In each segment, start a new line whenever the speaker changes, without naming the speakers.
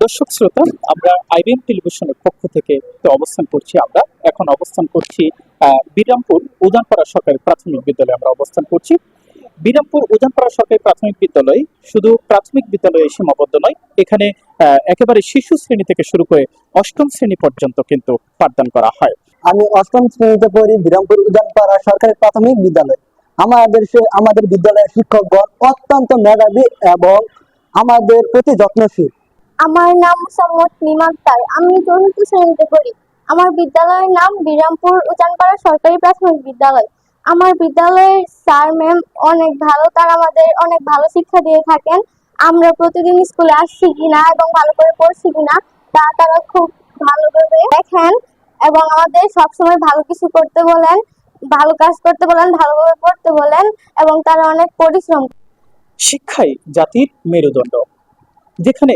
দর্শক শ্রোতা, আমরা আইবিএম টেলিভিশনের পক্ষ থেকে অবস্থান করছি। আমরা এখন অবস্থান করছি বিরামপুর উদানপাড়া সরকারি প্রাথমিক বিদ্যালয়ে আমরা অবস্থান করছি। বিরামপুর উদানপাড়া সরকারি প্রাথমিক বিদ্যালয় শুধু প্রাথমিক বিদ্যালয়ে সীমাবদ্ধ নয়, এখানে একেবারে শিশু শ্রেণি থেকে শুরু করে অষ্টম শ্রেণি পর্যন্ত কিন্তু পাঠদান করা হয়।
আমি অষ্টম শ্রেণীতে পড়ি বিরামপুর উজানপাড়া সরকারি প্রাথমিক বিদ্যালয়। আমাদের আমাদের বিদ্যালয়ের শিক্ষকগণ অত্যন্ত মেধাবী এবং আমাদের প্রতি যত্নশীল।
আমার নাম মোসাম্মদ নিমাক্তার আমি চতুর্থ শ্রেণীতে পড়ি। আমার বিদ্যালয়ের নাম বিরামপুর উচানপাড়া সরকারি প্রাথমিক বিদ্যালয়। আমার বিদ্যালয়ের স্যার, ম্যাম অনেক ভালো। তারা আমাদের অনেক ভালো শিক্ষা দিয়ে থাকেন। আমরা প্রতিদিন স্কুলে আসছি কিনা এবং ভালো করে পড়ছি কিনা তা তারা খুব ভালোভাবে দেখেন এবং আমাদের সবসময় ভালো কিছু করতে বলেন, ভালো কাজ করতে বলেন, ভালোভাবে পড়তে বলেন এবং তারা অনেক পরিশ্রম
শিক্ষাই জাতির মেরুদণ্ড। যেখানে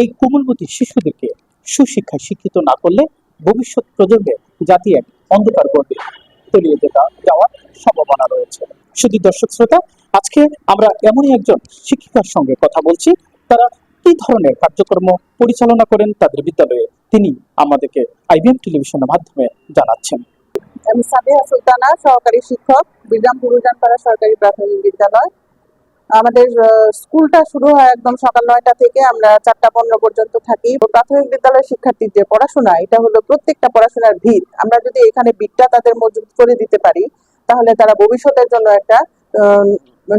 এই কোমলমতি শিশুদেরকে সুশিক্ষায় শিক্ষিত না করলে ভবিষ্যৎ প্রজন্মে জাতি এক অন্ধকার করবে। তলিয়ে যেটা যাওয়ার সম্ভাবনা রয়েছে। শুধু দর্শক শ্রোতা, আজকে আমরা এমনই একজন শিক্ষিকার সঙ্গে কথা বলছি। তারা কি ধরনের কার্যক্রম পরিচালনা করেন তাদের বিদ্যালয়ে? তিনি আমাদেরকে আইবিএম টেলিভিশনের মাধ্যমে জানাচ্ছেন।
আমি সাবিহা সুলতানা, সহকারী শিক্ষক বিরামপুর উজানপাড়া সরকারি প্রাথমিক বিদ্যালয়। আমাদের স্কুলটা শুরু হয় একদম সকাল নয়টা থেকে, আমরা চারটা পনেরো পর্যন্ত থাকি। প্রাথমিক বিদ্যালয়ের শিক্ষার্থীর যে পড়াশোনা, এটা হলো প্রত্যেকটা পড়াশোনার ভিত। আমরা যদি এখানে ভিতটা তাদের মজুত করে দিতে পারি, তাহলে তারা ভবিষ্যতের জন্য একটা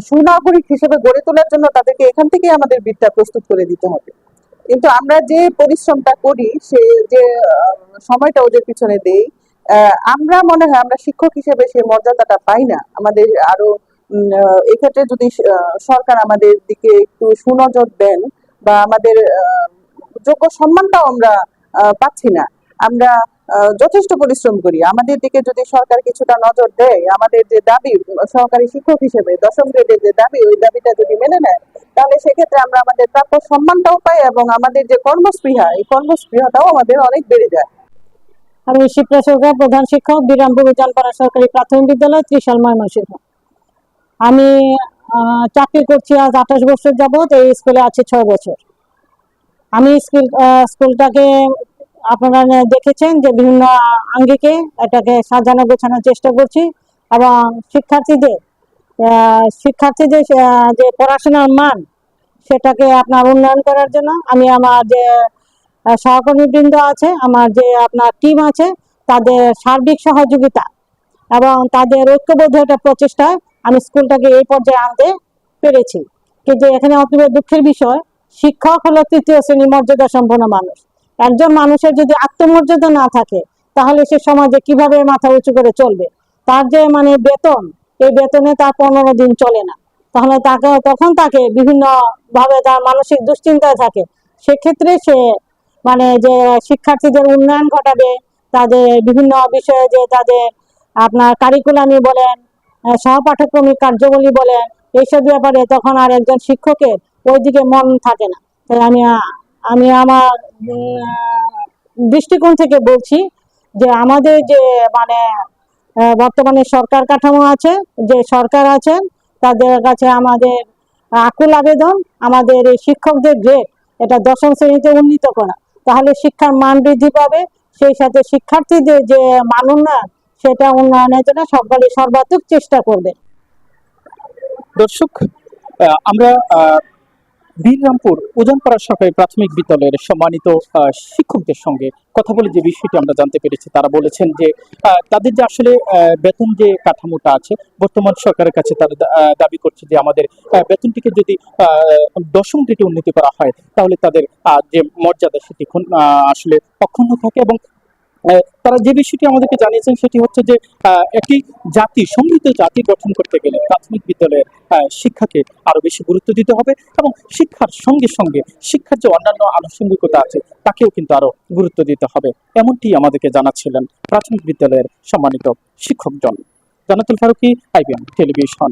সুনাগরিক হিসেবে গড়ে তোলার জন্য তাদেরকে এখান থেকে আমাদের ভিতটা প্রস্তুত করে দিতে হবে। কিন্তু আমরা যে পরিশ্রমটা করি, সে যে সময়টা ওদের পিছনে দেই আমরা মনে হয় আমরা শিক্ষক হিসেবে সেই মর্যাদাটা পাই না। আমাদের আরও এক্ষেত্রে যদি সরকার আমাদের দিকে একটু সুনজর দেন বা আমাদের যোগ্য সম্মানটাও আমরা পাচ্ছি না, আমরা যথেষ্ট পরিশ্রম করি। আমাদের দিকে যদি সরকার কিছুটা নজর দেয়, আমাদের যে দাবি, সহকারী শিক্ষক হিসেবে, দশম গ্রেডের যে দাবি, ওই দাবিটা যদি মেনে নেয়, তাহলে সেক্ষেত্রে আমরা আমাদের প্রাপ্য সম্মানটাও পাই এবং আমাদের যে কর্মস্পৃহা, এই কর্মস্পৃহাটাও আমাদের অনেক বেড়ে যায়।
আমি শিপ্রা সরকার, প্রধান শিক্ষক বিরামপুর উজানপাড়া সরকারি প্রাথমিক বিদ্যালয়, ত্রিশাল ময়মনসিংহ। আমি চাকরি করছি আজ আঠাশ বছর যাবত এই স্কুলে আছে ছয় বছর। আমি স্কুল স্কুলটাকে আপনারা দেখেছেন যে বিভিন্ন আঙ্গিকে এটাকে সাজানো, গোছানোর চেষ্টা করছি এবং শিক্ষার্থীদের শিক্ষার্থীদের যে পড়াশোনার মান, সেটাকে আপনার উন্নয়ন করার জন্য আমি আমার যে সহকর্মীবৃন্দ আছে, আমার যে আপনার টিম আছে, তাদের সার্বিক সহযোগিতা এবং তাদের ঐক্যবদ্ধ একটা প্রচেষ্টায় আমি স্কুলটাকে এই পর্যায়ে আনতে পেরেছি। কিন্তু এখানে অতীব দুঃখের বিষয়, শিক্ষক হলো তৃতীয় শ্রেণি মর্যাদা সম্পন্ন মানুষ। একজন মানুষের যদি আত্মমর্যাদা না থাকে, তাহলে সে সমাজে কীভাবে মাথা উঁচু করে চলবে? তার যে মানে বেতন, এই বেতনে তার পনেরো দিন চলে না। তাহলে তাকে তখন তাকে বিভিন্ন ভাবে তার মানসিক দুশ্চিন্তায় থাকে। সেক্ষেত্রে সে মানে যে শিক্ষার্থীদের উন্নয়ন ঘটাবে, তাদের বিভিন্ন বিষয়ে যে তাদের আপনার কারিকুলামি বলেন সহপাঠক্রমিক কার্যাবলী বলেন এইসব ব্যাপারে তখন আর একজন শিক্ষকের ওইদিকে মন থাকে না। তাই আমি আমি আমার দৃষ্টিকোণ থেকে বলছি যে আমাদের যে মানে বর্তমানে সরকার কাঠামো আছে, যে সরকার আছেন, তাদের কাছে আমাদের আকুল আবেদন, আমাদের এই শিক্ষকদের গ্রেড এটা দশম শ্রেণীতে উন্নীত করা। তাহলে শিক্ষার মান বৃদ্ধি পাবে, সেই সাথে শিক্ষার্থীদের যে মান উন্নয়ন সেটা উন্নয়নের জন্য সকলে সর্বাত্মক চেষ্টা করবে।
দর্শক আমরা বীররামপুর উজানপাড়া সরকারি প্রাথমিক বিদ্যালয়ের সম্মানিত শিক্ষকদের সঙ্গে কথা বলে যে বিষয়টি আমরা জানতে পেরেছি, তারা বলেছেন যে তাদের যে আসলে বেতন যে কাঠামোটা আছে, বর্তমান সরকারের কাছে তারা দাবি করছে যে আমাদের বেতনটিকে যদি দশম থেকে উন্নতি করা হয়, তাহলে তাদের যে মর্যাদা সেটি আসলে অক্ষুণ্ণ থাকে এবং তারা যে বিষয়টি আমাদেরকে জানিয়েছেন সেটি হচ্ছে যে একটি জাতি, সমৃদ্ধ জাতি গঠন করতে গেলে প্রাথমিক বিদ্যালয়ের শিক্ষাকে আরও বেশি গুরুত্ব দিতে হবে এবং শিক্ষার সঙ্গে সঙ্গে শিক্ষার যে অন্যান্য আনুষঙ্গিকতা আছে, তাকেও কিন্তু আরও গুরুত্ব দিতে হবে। এমনটি আমাদেরকে জানাচ্ছিলেন প্রাথমিক বিদ্যালয়ের সম্মানিত শিক্ষকজন। Jannatul Faruqi, IBM television.